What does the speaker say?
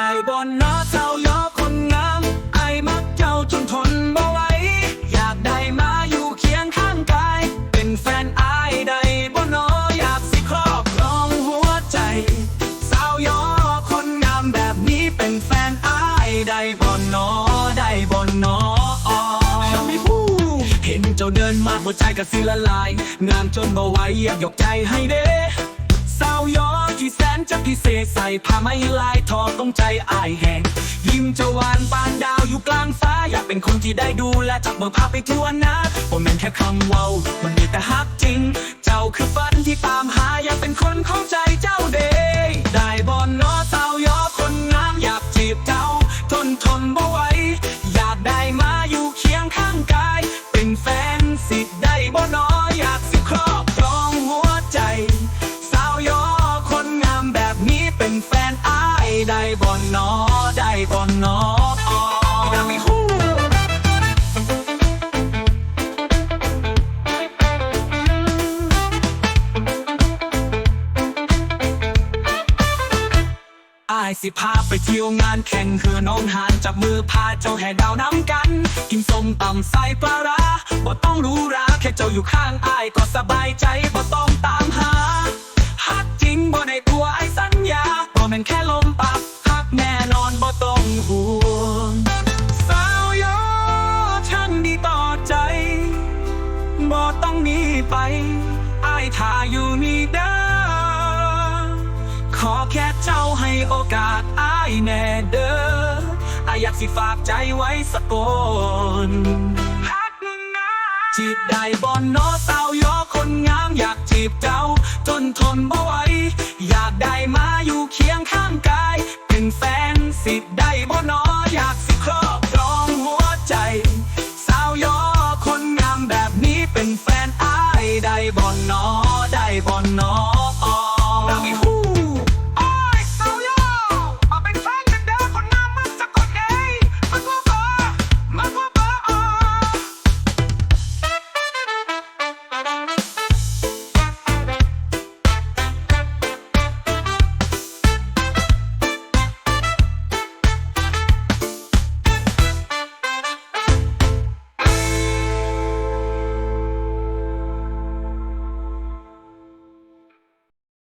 ได้บอนนอสาวยอคนงามไอมักเจ้าจนทนบ่ไหวอยากได้มาอยู่เคียงข้างกาย เป็นแฟนไอได้บ่น้ออยากสิครอบครองหัวใจ สาวยอคนงามแบบนี้เป็นแฟนไอได้บ่นอได้บ่นอไม่พูดเห็นเจ้าเดินมาหัวใจก็สิละลาย งามจนบ่ไหวอยากยกใจให้เด้สาวยอที่แส นจะพิเศษใส่ผ้าไหมลายทองต้องใจอายแหงยิ้มจะหวานปานดาวอยู่กลางฟ้า อยากเป็นคนที่ได้ดูแลจับมือพาไปทั่วนะผมเป็นแค่คำเว้า มันมีแต่ฮักจริง เจ้าคือฝันที่ตามหาอยากเป็นคนของใจเจ้าเดได้บอนนอสาวยอคนงามอยากจีบเจ้า ทนทนบ่ไหว แฟนอายได้บ่นอได้บ่นนอดังมีหูอายสิพาไปเที่ยวงานแข่งเคือน้องหานจับมือพาเจ้าแห่ดาวน้ำกัน กินส้มตำใส่ปลาร้าบ่ต้องรู้ราแค่เจ้าอยู่ข้างอายก็สบายใจบ่ต้อง ต้องหนีไปอายท่าอยู่นี่เด้อขอแค่เจ้าให้โอกาสอายแน่เด้ออายอยากสิฝากใจไว้สักคนจีบได้บอนนอสาวยอคนงามอยากจีบเจ้า จนทนบ่ไหวอยากได้ ได้บอลนนอได้บอลนนอ